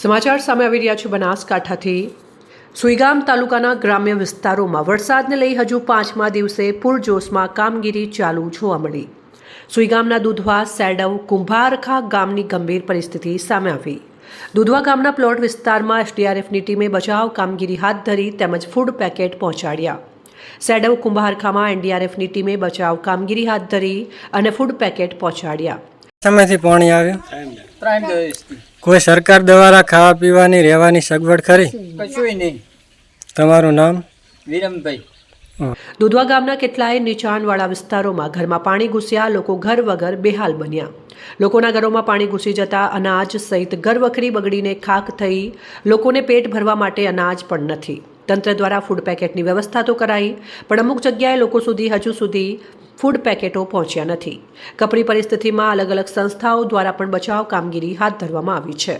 સમાચાર સામે આવી રહ્યા છે બનાસકાંઠાથી. સુઈગામ તાલુકાના ગ્રામ્ય વિસ્તારોમાં વરસાદને લઈ હજુ પાંચમા દિવસે પૂરજોશમાં કામગીરી ચાલુ જોવા મળી. સુઈગામના દુધવા સેડવ કુંભારખા ગામની ગંભીર પરિસ્થિતિ સામે આવી. દુધવા ગામના પ્લોટ વિસ્તારમાં એસડીઆરએફની ટીમે બચાવ કામગીરી હાથ ધરી તેમજ ફૂડ પેકેટ પહોંચાડ્યા. સેડવ કુંભારખામાં એનડીઆરએફની ટીમે બચાવ કામગીરી હાથ ધરી અને ફૂડ પેકેટ પહોંચાડ્યા. સમયથી પાણી આવ્યું? કોઈ સરકાર દ્વારા ખાવા પીવાની રહેવાની સગવડ ખરી? કશું નહીં. તમારું નામ? વિરમભાઈ. દુધવા ગામના કેટલાય નીચાણવાળા વિસ્તારોમાં ઘરમાં પાણી ઘૂસ્યા લોકો ઘર વગર બેહાલ બન્યા. લોકોના ઘરોમાં પાણી ઘૂસી જતા અનાજ સહિત ઘરવખરી બગડીને ખાક થઈ લોકોને પેટ ભરવા માટે અનાજ પણ નથી. તંત્ર દ્વારા ફૂડ પેકેટની વ્યવસ્થા તો કરાઈ પણ અમુક જગ્યાએ લોકો સુધી હજુ સુધી ફૂડ પેકેટો પહોંચ્યા નથી. કપરી પરિસ્થિતિમાં અલગ અલગ સંસ્થાઓ દ્વારા પણ બચાવ કામગીરી હાથ ધરવામાં આવી છે.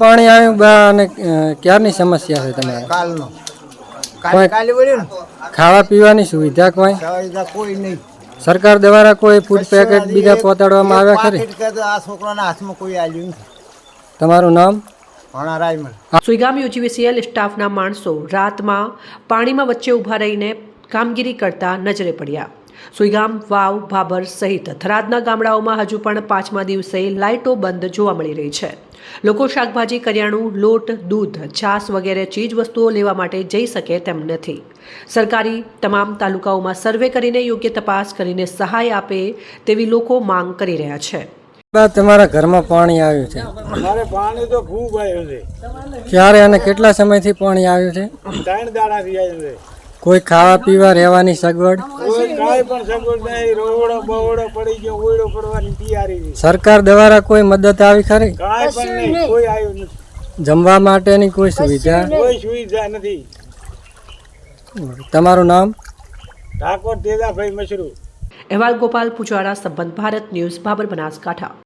પાણી આવ્યું અને ક્યારની સમસ્યા છે તમારે? કાલનો. ખાવા પીવાની સુવિધા કોઈ? કોઈ નહીં. સરકાર દ્વારા કોઈ ફૂડ પેકેટ બીજા પહોંચાડવામાં આવ્યા ખરી? આ છોકરાના હાથમાં કોઈ આવ્યું તમારું નામ? ભણા રાયમલ સુઈગામ યુજીવીસીએલ સ્ટાફના માણસો રાતમાં પાણીમાં વચ્ચે ઊભા રહીને કામગીરી કરતા નજરે પડ્યા. સુઈગામ વાવ ભાભર સહિત થરાદના ગામડાઓમાં હજુ પણ પાંચમા દિવસે લાઇટો બંધ જોવા મળી રહી છે. લોકો શાકભાજી, કરિયાણું, લોટ, દૂધ છાસ વગેરે ચીજ વસ્તુઓ લેવા માટે જઈ શકે તેમ નથી. સરકારી તમામ તાલુકાઓમાં સર્વે કરીને યોગ્ય તપાસ કરીને સહાય આપે તેવી લોકો માંગ કરી રહ્યા છે. તમારા ઘરમાં પાણી આવ્યું છે. મારે પાણી તો ખૂબ આવ્યું છે. ક્યારે અને કેટલા સમયથી પાણી આવ્યું છે? ત્રણ દાડાથી આવ્યું છે કોઈ ખાવા પીવા રહેવાની સગવડ? કોઈ કાંઈ પણ સગવડ નહીં. રોવડો બવડો પડી ગયો ઓયડો પડવાની તૈયારી છે. સરકાર દ્વારા કોઈ મદદ આવી ખરી? કાંઈ પણ નહીં કોઈ આવ્યું નથી. જમવા માટેની કોઈ સુવિધા? કોઈ સુવિધા નથી. તમારું નામ? ઠાકોર તેજાભાઈ મશરૂ અહેવાલ ગોપાલ પુજારા સંબંધ ભારત ન્યૂઝ બાબર બનાસકાંઠા.